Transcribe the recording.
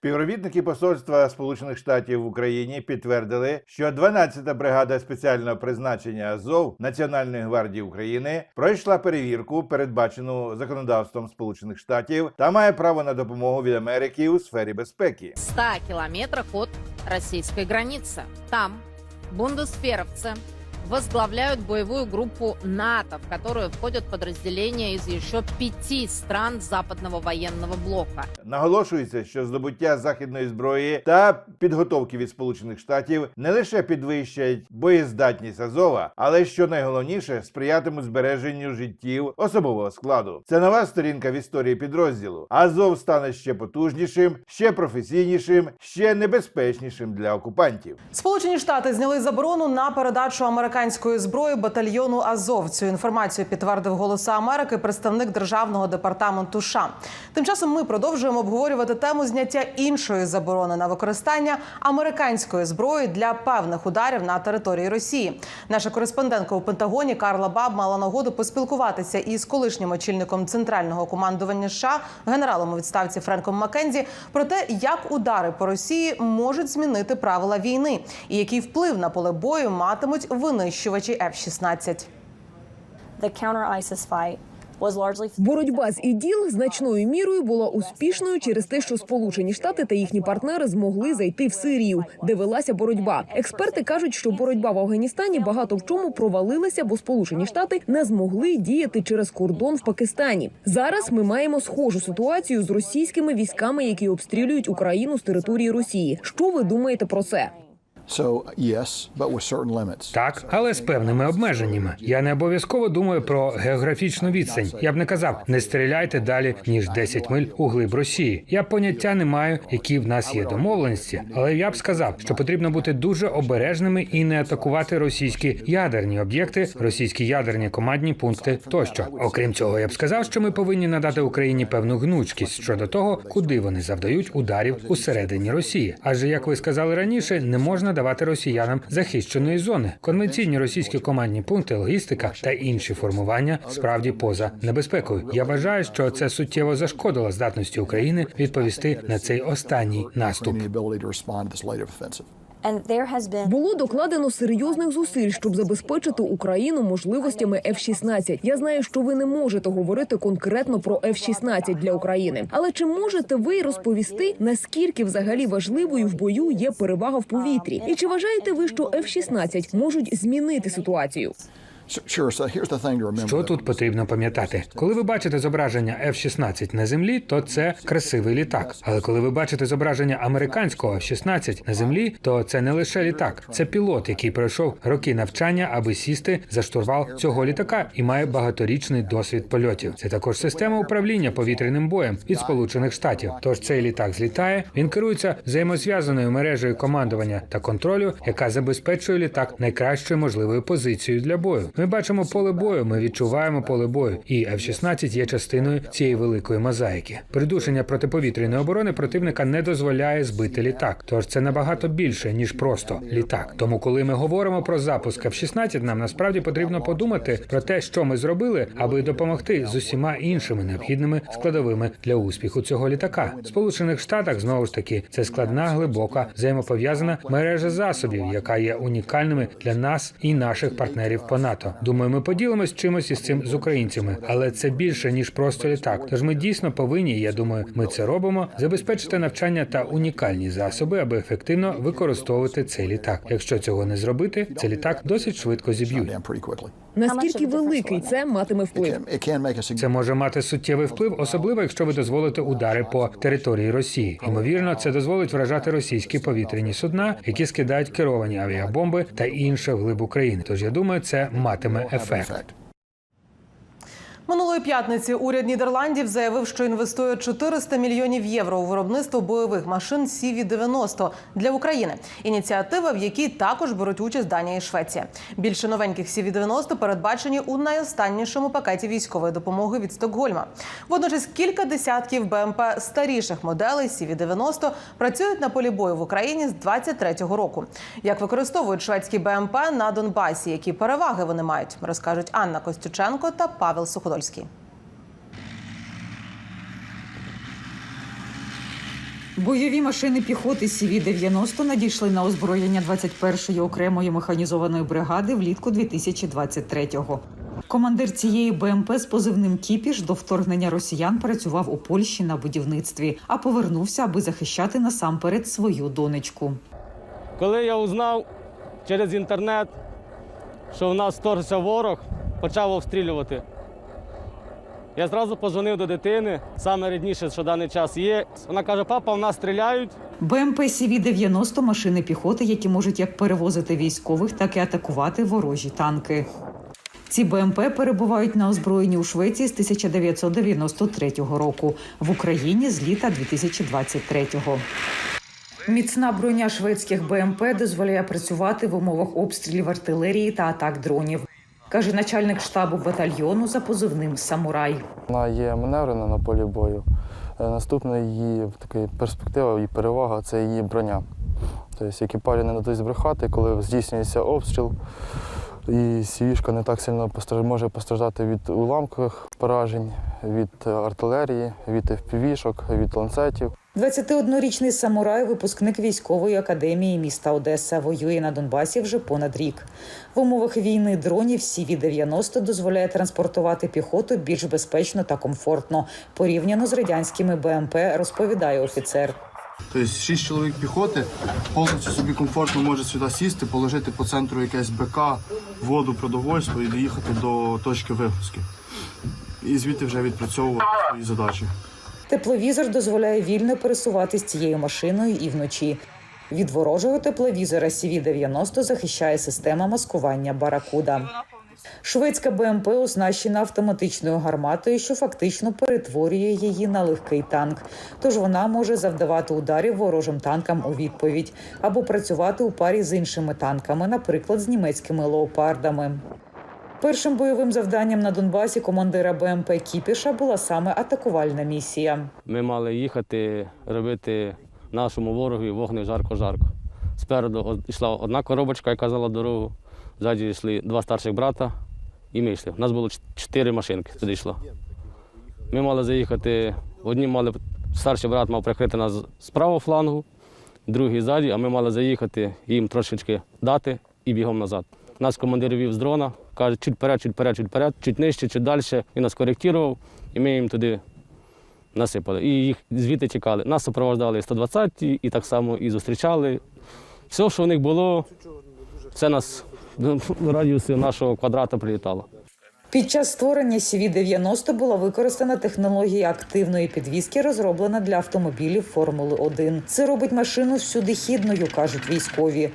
Співробітники посольства Сполучених Штатів в Україні підтвердили, що 12-та бригада спеціального призначення Азов Національної гвардії України пройшла перевірку, передбачену законодавством Сполучених Штатів, та має право на допомогу від Америки у сфері безпеки. 100 километрах от российской границы. Там бундесверовцы возглавляют боевую группу НАТО, в которую входят подразделения из еще пяти стран западного военного блока. Наголошується, що здобуття західної зброї та підготовки від Сполучених Штатів не лише підвищать боєздатність Азова, але що найголовніше сприятимуть збереженню життів особового складу. Це нова сторінка в історії підрозділу. Азов стане ще потужнішим, ще професійнішим, ще небезпечнішим для окупантів. Сполучені Штати зняли заборону на передачу американської зброї батальйону Азов. Цю інформацію підтвердив Голоса Америки представник державного департаменту США. Тим часом ми продовжуємо обговорювати тему зняття іншої заборони на використання американської зброї для певних ударів на території Росії. Наша кореспондентка у Пентагоні Карла Баб мала нагоду поспілкуватися із колишнім очільником центрального командування США, генералом у відставці Френком Маккензі, про те, як удари по Росії можуть змінити правила війни і який вплив на поле бою матимуть винищувачі F-16. the counter-ISIS fight Боротьба з іділ значною мірою була успішною через те, що Сполучені Штати та їхні партнери змогли зайти в Сирію, де велася боротьба. Експерти кажуть, що боротьба в Афганістані багато в чому провалилася, бо Сполучені Штати не змогли діяти через кордон в Пакистані. Зараз ми маємо схожу ситуацію з російськими військами, які обстрілюють Україну з території Росії. Що ви думаєте про це? Так, але з певними обмеженнями. Я не обов'язково думаю про географічну відстань. Я б не казав, не стріляйте далі ніж 10 миль у глиб Росії. Я поняття не маю, які в нас є домовленості, але я б сказав, що потрібно бути дуже обережними і не атакувати російські ядерні об'єкти, російські ядерні командні пункти тощо. Окрім цього, я б сказав, що ми повинні надати Україні певну гнучкість щодо того, куди вони завдають ударів усередині Росії. Адже як ви сказали раніше, не можна давати росіянам захищеної зони. Конвенційні російські командні пункти, логістика та інші формування справді поза небезпекою. Я вважаю, що це суттєво зашкодило здатності України відповісти на цей останній наступ. Було докладено серйозних зусиль, щоб забезпечити Україну можливостями F-16. Я знаю, що ви не можете говорити конкретно про F-16 для України. Але чи можете ви розповісти, наскільки взагалі важливою в бою є перевага в повітрі? І чи вважаєте ви, що F-16 можуть змінити ситуацію? Що тут потрібно пам'ятати? Коли ви бачите зображення F-16 на землі, то це красивий літак. Але коли ви бачите зображення американського F-16 на землі, то це не лише літак, це пілот, який пройшов роки навчання, аби сісти за штурвал цього літака і має багаторічний досвід польотів. Це також система управління повітряним боєм від Сполучених Штатів. Тож цей літак злітає. Він керується взаємозв'язаною мережею командування та контролю, яка забезпечує літак найкращою можливою позицією для бою. Ми бачимо поле бою, ми відчуваємо поле бою, і F-16 є частиною цієї великої мозаїки. Придушення протиповітряної оборони противника не дозволяє збити літак. Тож це набагато більше ніж просто літак. Тому, коли ми говоримо про запуск F-16, нам насправді потрібно подумати про те, що ми зробили, аби допомогти з усіма іншими необхідними складовими для успіху цього літака. В Сполучених Штатах знову ж таки це складна, глибока, взаємопов'язана мережа засобів, яка є унікальними для нас і наших партнерів по НАТО. Думаю, ми поділимось чимось із цим з українцями, але це більше ніж просто літак. Тож ми дійсно повинні. Я думаю, ми це робимо. Забезпечити навчання та унікальні засоби, аби ефективно використовувати цей літак. Якщо цього не зробити, цей літак досить швидко зіб'ють. Наскільки великий це матиме вплив? Це може мати суттєвий вплив, особливо якщо ви дозволите удари по території Росії. Ймовірно, це дозволить вражати російські повітряні судна, які скидають керовані авіабомби та інше вглиб України. Тож я думаю, це матиме ефект. Минулої п'ятниці уряд Нідерландів заявив, що інвестує 400 мільйонів євро у виробництво бойових машин CV-90 для України. Ініціатива, в якій також беруть участь Данія і Швеція. Більше новеньких CV-90 передбачені у найостаннішому пакеті військової допомоги від Стокгольма. Водночас кілька десятків БМП старіших моделей CV-90 працюють на полі бою в Україні з 23-го року. Як використовують шведські БМП на Донбасі, які переваги вони мають, розкажуть Анна Костюченко та Павел Суходольський. Бойові машини піхоти СІВІ-90 надійшли на озброєння 21-ї окремої механізованої бригади влітку 2023-го. Командир цієї БМП з позивним Кіпіш до вторгнення росіян працював у Польщі на будівництві, а повернувся, аби захищати насамперед свою донечку. Коли я узнав через інтернет, що в нас вторгся ворог, почав обстрілювати. Я зразу позвонив до дитини, саме рідніше, що даний час є. Вона каже: папа, в нас стріляють. БМП СІВІ-90 – машини піхоти, які можуть як перевозити військових, так і атакувати ворожі танки. Ці БМП перебувають на озброєнні у Швеції з 1993 року, в Україні з літа 2023-го. Міцна броня шведських БМП дозволяє працювати в умовах обстрілів артилерії та атак дронів, каже начальник штабу батальйону за позивним Самурай. Вона є маневрена на полі бою. Е, Наступна її така перспектива і перевага це її броня. Тобто екіпажі не дадуть збрехати, коли здійснюється обстріл, і сівішка не так сильно може постраждати від уламкових поражень, від артилерії, від FPV-шок, від ланцетів. 21-річний самурай, випускник військової академії міста Одеса, воює на Донбасі вже понад рік. В умовах війни дронів CV-90 дозволяє транспортувати піхоту більш безпечно та комфортно, порівняно з радянськими БМП, розповідає офіцер. Тобто шість чоловік піхоти повністю собі комфортно може сюди сісти, положити по центру якесь БК, воду, продовольство і доїхати до точки вигрузки. І звідти вже відпрацьовувати свої задачі. Тепловізор дозволяє вільно пересуватись цією машиною і вночі. Від ворожого тепловізора CV-90 захищає система маскування Баракуда. Шведська БМП оснащена автоматичною гарматою, що фактично перетворює її на легкий танк. Тож вона може завдавати ударів ворожим танкам у відповідь або працювати у парі з іншими танками, наприклад, з німецькими леопардами. Першим бойовим завданням на Донбасі командира БМП Кіпіша була саме атакувальна місія. Ми мали їхати, робити нашому ворогові вогне жарко-жарко. Спереду йшла одна коробочка, яка зала дорогу, ззаді йшли два старших брата, і ми йшли. У нас було чотири машинки туди йшло. Ми мали заїхати, одні мали, старший брат мав прикрити нас з правого флангу, другий ззаді, а ми мали заїхати, їм трошечки дати і бігом назад. Нас командир вів з дрона, каже, чуть вперед, чуть вперед, чуть вперед, чуть нижче, чуть далі. Він нас коректував, і ми їм туди насипали. І їх звідти чекали. Нас супроводжували 120 і так само і зустрічали. Все, що в них було, це нас в радіусі нашого квадрата прилітало. Під час створення CV-90 була використана технологія активної підвізки, розроблена для автомобілів Формули 1. Це робить машину всюдихідною, кажуть військові.